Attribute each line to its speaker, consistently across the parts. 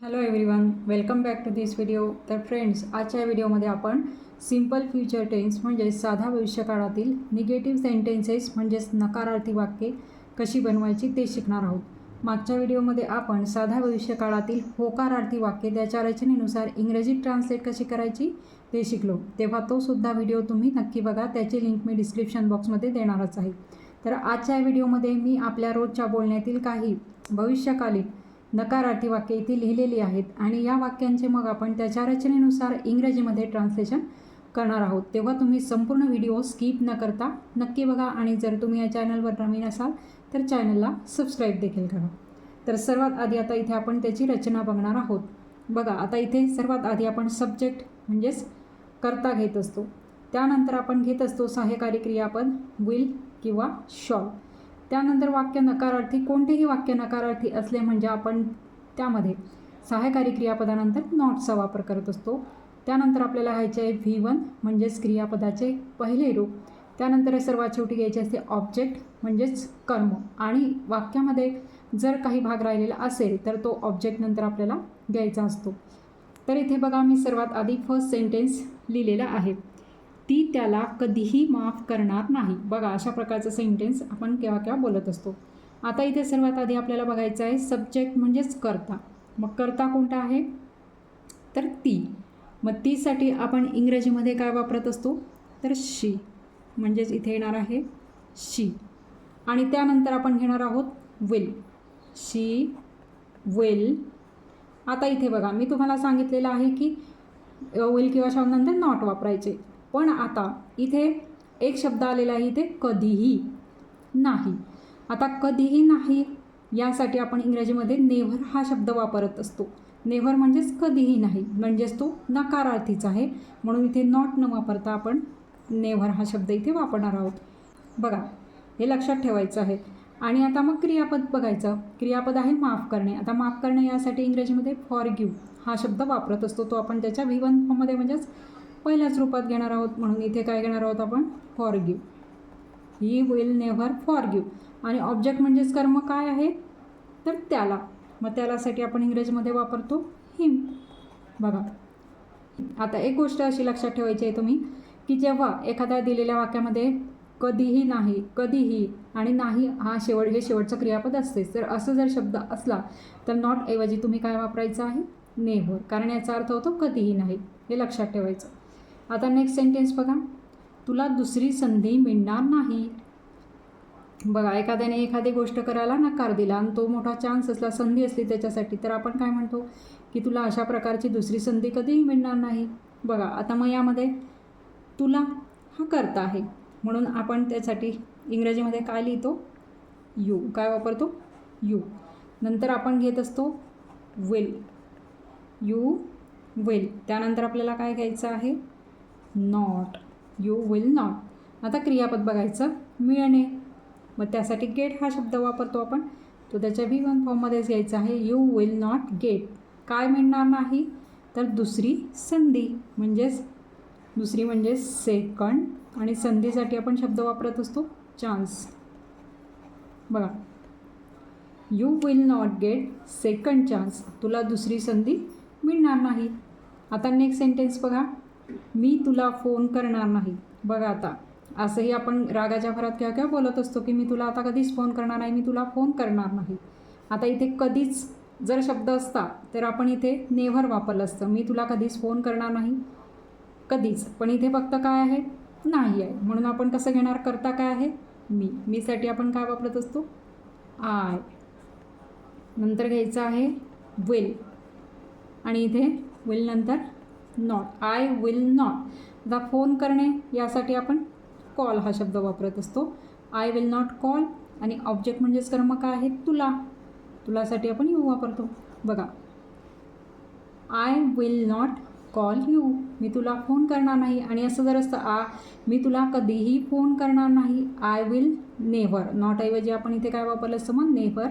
Speaker 1: Hello everyone welcome back to this video तर friends आजच्या व्हिडिओमध्ये आपण सिंपल फ्युचर टेन्स म्हणजेच साधा भविष्यकाळातील निगेटिव्ह सेंटेन्सेस म्हणजेच नकारार्थी वाक्ये कशी बनवायची ते शिकणार आहोत. मागच्या व्हिडिओमध्ये आपण साधा भविष्यकाळातील होकारार्थी वाक्ये त्याच्या रचनेनुसार इंग्रजीत ट्रान्सलेट कशी करायची ते शिकलो. तेव्हा तो सुद्धा व्हिडिओ तुम्ही नक्की बघा त्याची लिंक मी डिस्क्रिप्शन बॉक्समध्ये देणारच आहे. तर आजच्या व्हिडिओमध्ये मी आपल्या रोजच्या बोलण्यातील काही भविष्यकालीन नकारार्थी वाक्ये इथे लिहिलेली आहेत आणि या वाक्यांचे मग आपण त्याच्या रचनेनुसार इंग्रजीमध्ये ट्रान्सलेशन करणार आहोत. तेव्हा तुम्ही संपूर्ण व्हिडिओ स्किप न करता नक्की बघा आणि जर तुम्ही या चॅनलवर नवीन असाल तर चॅनलला सबस्क्राईब देखील करा. तर सर्वात आधी आता इथे आपण त्याची रचना बघणार आहोत. बघा आता इथे सर्वात आधी आपण सब्जेक्ट म्हणजेच करता घेत असतो. त्यानंतर आपण घेत असतो सहाय्यकारी क्रियापद विल किंवा शॉल त्यानंतर वाक्य नकारार्थी कोणतेही वाक्य नकारार्थी असले म्हणजे आपण त्यामध्ये सहाय्यकारी क्रियापदानंतर नॉटचा वापर करत असतो. त्यानंतर आपल्याला घ्यायचे आहे व्ही वन म्हणजेच क्रियापदाचे पहिले रूप. त्यानंतर सर्वात शेवटी घ्यायचे असते ऑब्जेक्ट म्हणजेच कर्म. आणि वाक्यामध्ये जर काही भाग राहिलेला असेल तर तो ऑब्जेक्ट नंतर आपल्याला घ्यायचा असतो. तर इथे बघा मी सर्वात आधी फर्स्ट सेंटेन्स लिहिलेला आहे. ती त्याला कधीही माफ करणार नाही. बघा अशा प्रकारचं सेंटेन्स आपण केव्हा केव्हा बोलत असतो. आता इथे सर्वात आधी आपल्याला बघायचं आहे सब्जेक्ट म्हणजेच करता. मग करता कोणता आहे? तर ती. मग तीसाठी आपण इंग्रजीमध्ये काय वापरत असतो? तर शी म्हणजेच इथे येणार आहे शी आणि त्यानंतर आपण घेणार आहोत विल शी विल आता इथे बघा मी तुम्हाला सांगितलेलं आहे की विल किंवा शब्दानंतर नॉट वापरायचे. पण आता इथे एक शब्द आलेला आहे इथे कधीही नाही. आता कधीही नाही यासाठी आपण इंग्रजीमध्ये नेव्हर हा शब्द वापरत असतो. नेव्हर म्हणजेच कधीही नाही म्हणजेच तो नकारार्थीचा आहे. म्हणून इथे नॉट न वापरता आपण नेव्हर हा शब्द इथे वापरणार आहोत. बघा हे लक्षात ठेवायचं आहे. आणि आता मग क्रियापद बघायचं. क्रियापद आहे माफ करणे. आता माफ करणे यासाठी इंग्रजीमध्ये फॉर गिव्ह हा शब्द वापरत असतो. तो आपण त्याच्या व्ही फॉर्ममध्ये म्हणजेच पहिल्याच रूपात घेणार आहोत म्हणून इथे काय घेणार आहोत आपण? Forgive he will never forgive आणि ऑब्जेक्ट म्हणजेच कर्म काय आहे? तर त्याला. मग त्यालासाठी आपण इंग्रजीमध्ये वापरतो हिम बघा. आता एक गोष्ट अशी लक्षात ठेवायची आहे तुम्ही की जेव्हा एखाद्या दिलेल्या वाक्यामध्ये कधीही नाही कधीही आणि नाही हा शेवट हे शेवटचं क्रियापद असते तर असं जर शब्द असला तर नॉट ऐवजी तुम्ही काय वापरायचं आहे? नेव्हर कारण याचा अर्थ होतो कधीही नाही. हे लक्षात ठेवायचं. आता नेक्स्ट सेंटेन्स बघा. तुला दुसरी संधी मिळणार नाही. बघा एखाद्याने एखादी गोष्ट करायला नकार दिला आणि तो मोठा चान्स असला संधी असली त्याच्यासाठी तर आपण काय म्हणतो? की तुला अशा प्रकारची दुसरी संधी कधीही मिळणार नाही. बघा आता मग यामध्ये तुला हा करता आहे. म्हणून आपण त्यासाठी इंग्रजीमध्ये काय लिहितो? यू. काय वापरतो? यू. नंतर आपण घेत असतो वेल यू वेल त्यानंतर आपल्याला काय घ्यायचं आहे? नॉट यू विल नॉट आता क्रियापद बघायचं. मिळणे. मग त्यासाठी गेट हा शब्द वापरतो आपण. तो त्याच्या व्ही वन फॉर्ममध्येच घ्यायचा आहे. यू विल नॉट गेट काय मिळणार नाही? तर दुसरी संधी. म्हणजेच दुसरी म्हणजे सेकंड आणि संधीसाठी आपण शब्द वापरत असतो चान्स बघा. You will not get second chance तुला दुसरी संधी मिळणार नाही. आता नेक्स्ट सेंटेन्स बघा. मी तुला फोन करणार नाही. बघा आता. असंही आपण रागाच्या भरात किंवा किंवा बोलत असतो की मी तुला आता कधीच फोन करणार नाही मी तुला फोन करणार नाही. आता इथे कधीच जर शब्द असता तर आपण इथे नेव्हर वापरलं असतं. मी तुला कधीच फोन करणार नाही. कधीच. पण इथे फक्त काय आहे? नाही आहे. म्हणून आपण कसं घेणार? करता काय आहे? मी. मीसाठी आपण काय वापरत असतो? आय नंतर घ्यायचं आहे विल आणि इथे विल नंतर नॉट आय विल नॉट आता फोन करणे यासाठी आपण कॉल हा शब्द वापरत असतो. आय विल नॉट कॉल आणि ऑब्जेक्ट म्हणजेच कर्म काय आहे? तुला. तुलासाठी आपण यू वापरतो. बघा. I will not call you मी तुला फोन करणार नाही. आणि असं जर असतं आ मी तुला कधीही फोन करणार नाही. आय विल नेव्हर नॉट ऐवजी आपण इथे काय वापरलं असतं मग? नेव्हर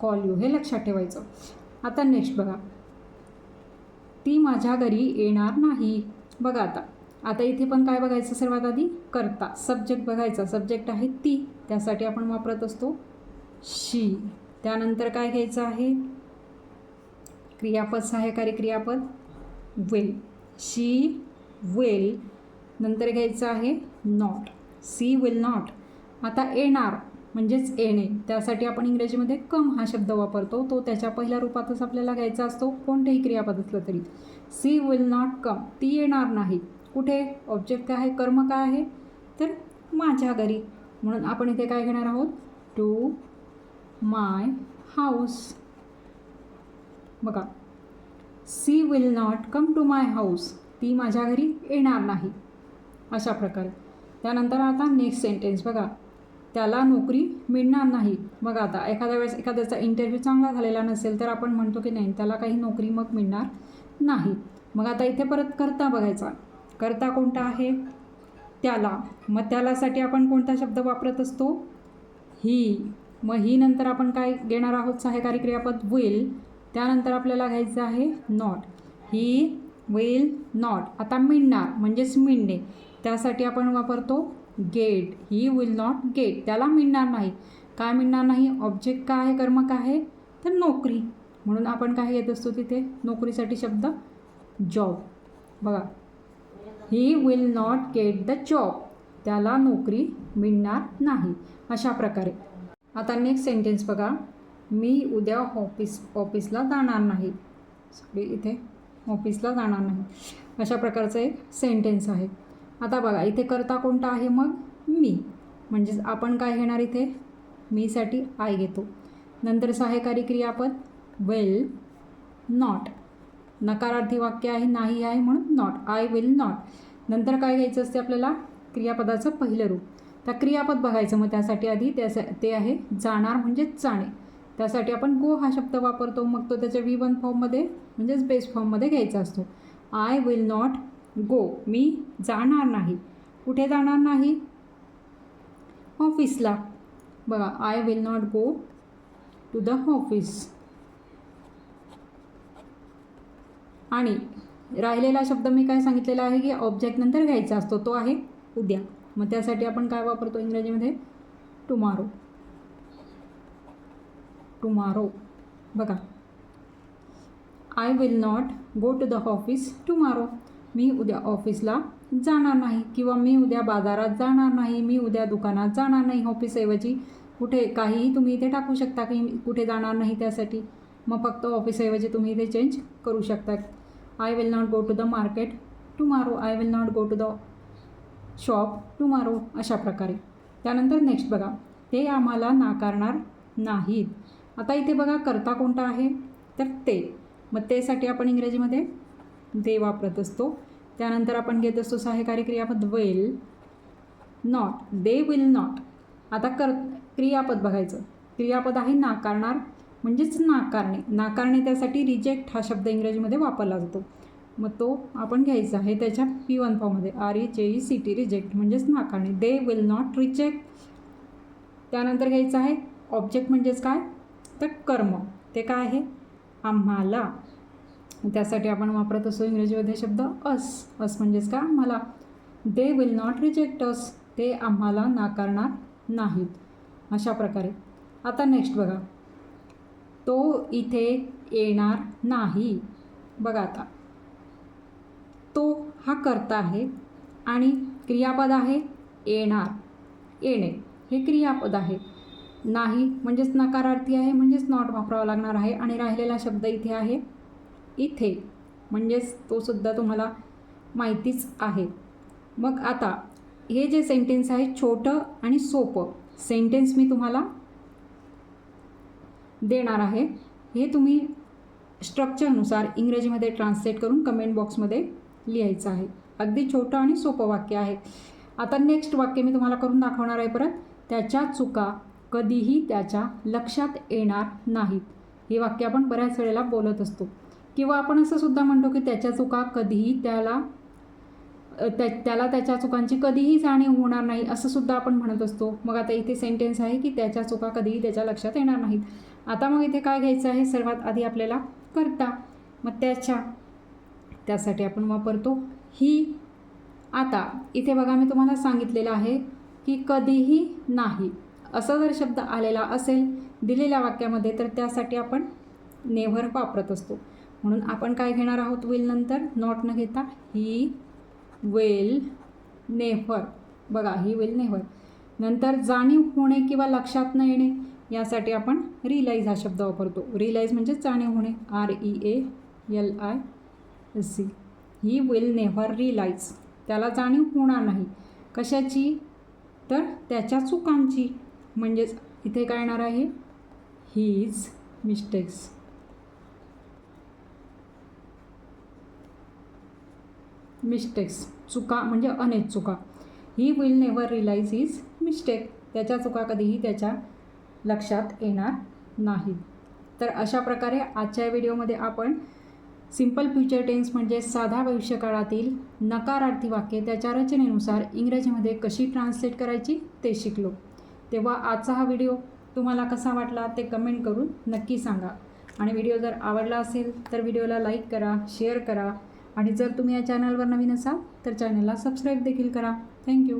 Speaker 1: कॉल यू हे लक्षात ठेवायचं. आता नेक्स्ट बघा. ती माझ्या घरी येणार नाही. बघा आता. आता इथे पण काय बघायचं सर्वात आधी? करता. सब्जेक्ट बघायचा. सब्जेक्ट आहे ती. त्यासाठी आपण वापरत असतो शी त्यानंतर काय घ्यायचं आहे? क्रियापद सहाय्यकारी क्रियापद. विल शी विल नंतर घ्यायचं आहे नॉट सी विल नॉट आता येणार. म्हणजेच येणे. त्यासाठी आपण इंग्रजीमध्ये कम हा शब्द वापरतो. तो त्याच्या पहिल्या रूपातच आपल्याला घ्यायचा असतो. कोणतेही क्रियापद असलं तरी. She will not come. ती येणार नाही. कुठे? ऑब्जेक्ट काय आहे? कर्म काय आहे? तर माझ्या घरी. म्हणून आपण इथे काय घेणार आहोत? To my house. बघा. She will not come to my house. ती माझ्या घरी येणार नाही. अशा प्रकारे. त्यानंतर आता नेक्स्ट सेंटेन्स बघा. त्याला नोकरी मिळणार नाही. मग आता एखाद्या वेळेस एखाद्याचा इंटरव्ह्यू चांगला झालेला नसेल तर आपण म्हणतो की नाही त्याला काही नोकरी मग मिळणार नाही. मग आता इथे परत करता बघायचा. करता कोणता आहे? त्याला. मग त्यालासाठी आपण कोणता शब्द वापरत असतो? ही. मग ही नंतर आपण काय घेणार आहोत? सहाय्यकारी क्रियापद विल त्यानंतर आपल्याला घ्यायचं आहे नॉट ही विल नॉट आता मिळणार म्हणजेच मिळणे. त्यासाठी आपण वापरतो get he will not get त्याला मिळणार नाही. काय मिळणार नाही? ऑब्जेक्ट काय आहे? कर्म काय आहे? तर नोकरी. म्हणून आपण काय येत असतो तिथे? नोकरीसाठी शब्द जॉब बघा. He will not get the job त्याला नोकरी मिळणार नाही. अशा प्रकारे. आता नेक्स्ट सेंटेन्स बघा. मी उद्या ऑफिस ऑफिसला जाणार नाही. सॉरी इथे ऑफिसला जाणार नाही. अशा प्रकारचं एक सेंटेन्स आहे. आता बघा इथे करता कोणता आहे मग? मी. म्हणजेच आपण काय घेणार इथे? मीसाठी आय घेतो. नंतर सहाय्यकारी क्रियापद वेल नॉट नकारार्थी वाक्य आहे नाही आहे म्हणून नॉट आय विल नॉट नंतर काय घ्यायचं असते आपल्याला? क्रियापदाचं पहिलं रूप. त्या क्रियापद बघायचं मग त्यासाठी आधी त्याचा ते आहे जाणार म्हणजेच जाणे. त्यासाठी आपण गो हा शब्द वापरतो मग तो त्याच्या वी वन फॉर्ममध्ये म्हणजेच बेस फॉर्ममध्ये घ्यायचा असतो. आय विल नॉट गो मी जाणार नाही. कुठे जाणार नाही? ऑफिसला. बघा I will not go to the office आणि राहिलेला शब्द मी काय सांगितलेला आहे की ऑब्जेक्ट नंतर घ्यायचा असतो तो आहे उद्या. मग त्यासाठी आपण काय वापरतो इंग्रजीमध्ये? टुमारो टुमारो बघा. I will not go to the office tomorrow मी उद्या ऑफिसला जाणार नाही किंवा मी उद्या बाजारात जाणार नाही मी उद्या दुकानात जाणार नाही ऑफिसऐवजी कुठे काहीही तुम्ही इथे टाकू शकता की मी कुठे जाणार नाही त्यासाठी. मग फक्त ऑफिसऐवजी तुम्ही इथे चेंज करू शकता. I will not go to the market tomorrow I will not go to the shop tomorrow अशा प्रकारे. त्यानंतर नेक्स्ट बघा. ते आम्हाला नाकारणार नाहीत. आता इथे बघा करता कोणता आहे? तर ते. मग तेसाठी आपण इंग्रजीमध्ये दे वापरत असतो. त्यानंतर आपण घेत असतो सहाय्यकारी क्रियापद will not they will not आता कर क्रियापद बघायचं. क्रियापद आहे नाकारणार म्हणजेच नाकारणे. नाकारणे त्यासाठी रिजेक्ट हा शब्द इंग्रजीमध्ये वापरला जातो. मग तो आपण घ्यायचा आहे त्याच्या पी वन फॉर्ममध्ये. R E J E C T reject म्हणजेच नाकारणे. दे विल नॉट रिजेक्ट त्यानंतर घ्यायचं आहे ऑब्जेक्ट म्हणजेच काय? तर कर्म. ते काय आहे? आम्हाला. त्यासाठी आपण वापरत असो इंग्रजीमध्ये शब्द अस अस म्हणजेच का? आम्हाला they will not reject us ते आम्हाला नाकारणार नाहीत. अशा प्रकारे. आता नेक्स्ट बघा. तो इथे येणार नाही. बघा आता. तो हा करता आहे आणि क्रियापद आहे येणार. येणे. हे क्रियापद आहे. नाही म्हणजेच नकारार्थी आहे म्हणजेच नॉट वापरावा लागणार आहे आणि राहिलेला शब्द इथे आहे इथे. म्हणजेच तोसुद्धा तुम्हाला माहितीच आहे. मग आता हे जे सेंटेन्स आहे छोटं आणि सोपं सेंटेन्स मी तुम्हाला देणार आहे. हे तुम्ही स्ट्रक्चरनुसार इंग्रजीमध्ये ट्रान्सलेट करून कमेंट बॉक्समध्ये लिहायचं आहे. अगदी छोटं आणि सोपं वाक्य आहे. आता नेक्स्ट वाक्य मी तुम्हाला करून दाखवणार आहे परत. त्याच्या चुका कधीही त्याच्या लक्षात येणार नाहीत. हे वाक्य आपण बऱ्याच वेळेला बोलत असतो. किंवा आपण असं सुद्धा म्हणतो की त्याच्या चुका कधीही त्याला त्या त्याला त्याच्या चुकांची कधीही जाणीव होणार नाही असं सुद्धा आपण म्हणत असतो. मग आता इथे सेंटेन्स आहे की त्याच्या चुका कधीही त्याच्या लक्षात येणार नाहीत. आता मग इथे काय घ्यायचं आहे? सर्वात आधी आपल्याला करता. मग त्याच्या त्यासाठी आपण वापरतो ही. आता इथे बघा मी तुम्हाला सांगितलेलं आहे की कधीही नाही. असा जर शब्द आलेला असेल दिलेल्या वाक्यामध्ये तर त्यासाठी आपण नेव्हर वापरत असतो. म्हणून आपण काय घेणार आहोत विल नंतर? नॉट न घेता ही विल नेव्हर बघा ही विल नेव्हर नंतर जाणीव होणे किंवा लक्षात न येणे यासाठी आपण रिलाईज हा शब्द वापरतो. रिलाईज म्हणजे जाणीव होणे. R E A L I C he will never realise त्याला जाणीव होणार नाही. कशाची? तर त्याच्या चुकांची. म्हणजेच इथे काय येणार आहे? हीज मिस्टेक्स मिस्टेक्स चुका म्हणजे अनेक चुका. He will never realise his mistake त्याच्या चुका कधीही त्याच्या लक्षात येणार नाही तर अशा प्रकारे आजच्या व्हिडिओमध्ये आपण सिंपल फ्युचर टेन्स म्हणजे साधा भविष्यकाळातील नकारार्थी वाक्य त्याच्या रचनेनुसार इंग्रजीमध्ये कशी ट्रान्सलेट करायची ते शिकलो. तेव्हा आजचा हा व्हिडिओ तुम्हाला कसा वाटला ते कमेंट करून नक्की सांगा. आणि व्हिडिओ जर आवडला असेल तर व्हिडिओला लाईक करा शेअर करा. आणि जर तुम्ही या चॅनलवर नवीन असाल तर चॅनलला सबस्क्राईब देखील करा. थँक्यू